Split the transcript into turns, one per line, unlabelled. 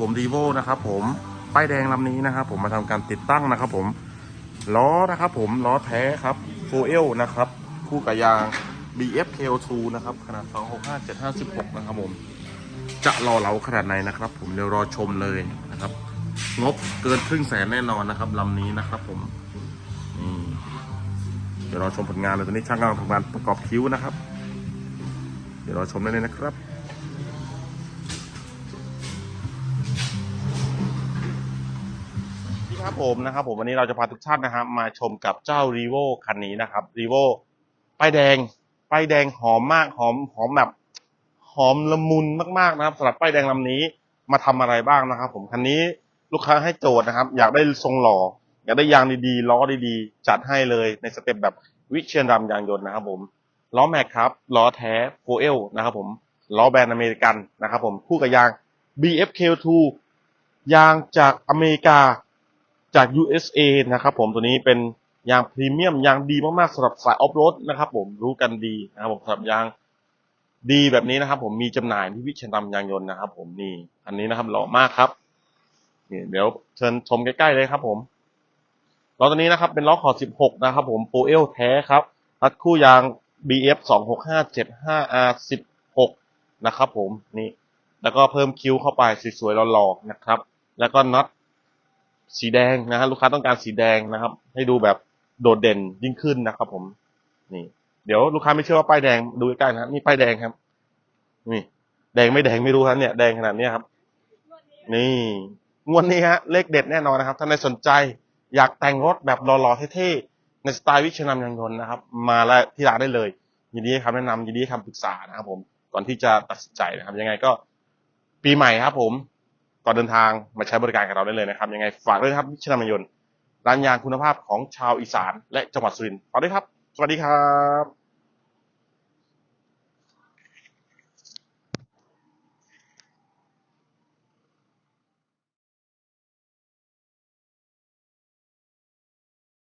ผมรีโวนะครับผมป้ายแดงลำนี้นะครับผมมาทำการติดตั้งนะครับผมล้อนะครับผมล้อแท้ครับโฟเอลนะครับคู่กับยาง BF KO2 นะครับขนาด 265 756 นะครับผม จะรอเหลาขนาดไหนนะครับ ผมเดี๋ยวรอชมเลยนะครับ งบเกินครึ่งแสนแน่นอนนะครับลำนี้นะครับผมนี่เดี๋ยวรอชมผลงานเลยตอนนี้ช่างกำลังทำงานประกอบคิ้วนะครับ เดี๋ยวรอชมได้เลยนะครับ ครับผมนะครับผมวันนี้เราจะพาทุกท่านนะครับมาชมกับเจ้า r ีโวคันนี้นะครับ r ีโวป้ายแดงป้ายแดงหอมมากหอมหอมแบบหอมละมุนมากๆนะครับสำหรับป้ายแดงลำนี้มาทำอะไรบ้างนะครับ ผมคันนี้ลูกค้าให้โจทย์นะครับ อยากได้ทรงหล่อ อยากได้ยางดีๆล้อดีๆ จัดให้เลยในสเต็ปแบบวิเชียนรำยางยนต์นะครับ ผมล้อแม็กครับล้อแท้โฟเอลนะครับ ผมล้อแบรนด์อเมริกันนะครับ ผมคู่กับยาง BFK2 ยางจากอเมริกา จาก USA นะครับผมตัวนี้เป็นยางพรีเมียมยางดีมากๆสำหรับสายออฟโรดนะครับผมรู้กันดีนะครับผมสำหรับยางดีแบบนี้นะครับ ผมมีจำหน่ายที่วิเชียรดำยางยนต์นะครับ ผมนี่อันนี้นะครับหล่อมากครับนี่เดี๋ยวเชิญชมใกล้ๆเลยครับ ผมล้อตัวนี้นะครับเป็นล้อขอ16 นะครับ ผมโปเอลแท้ครับรัดคู่ยาง BF 26575 R 16 นะครับ ผมนี่แล้วก็เพิ่มคิ้วเข้าไปสวยๆหล่อๆนะครับ แล้วก็น็อต สีแดงนะฮะลูกค้าต้องการสีแดงนะครับ ให้ดูแบบโดดเด่นยิ่งขึ้นนะครับ ผม นี่ เดี๋ยวลูกค้าไม่เชื่อว่าป้ายแดงดูใกล้ๆนะนี่ป้ายแดงครับ นี่ แดงไม่แดงไม่รู้ครับเนี่ยแดงขนาดนี้ครับ นี่งวดนี้ฮะเลขเด็ดแน่นอนนะครับถ้าในสนใจ อยากแต่งรถแบบหล่อๆเท่ๆในสไตล์วิชนามยางยนต์นะครับ มาแล้วที่ร้านได้เลยยินดีให้คำแนะนำยินดีให้คำปรึกษานะครับผมก่อนที่จะตัดสินใจนะครับ ยังไงก็ปีใหม่ครับผม ก่อนเดินทางมาใช้บริการกับเราได้เลยนะครับยังไงฝากด้วยครับมิชนามยนต์ร้านยางคุณภาพของชาวอีสาน และจังหวัดสุรินทร์ฝากด้วยครับ สวัสดีครับ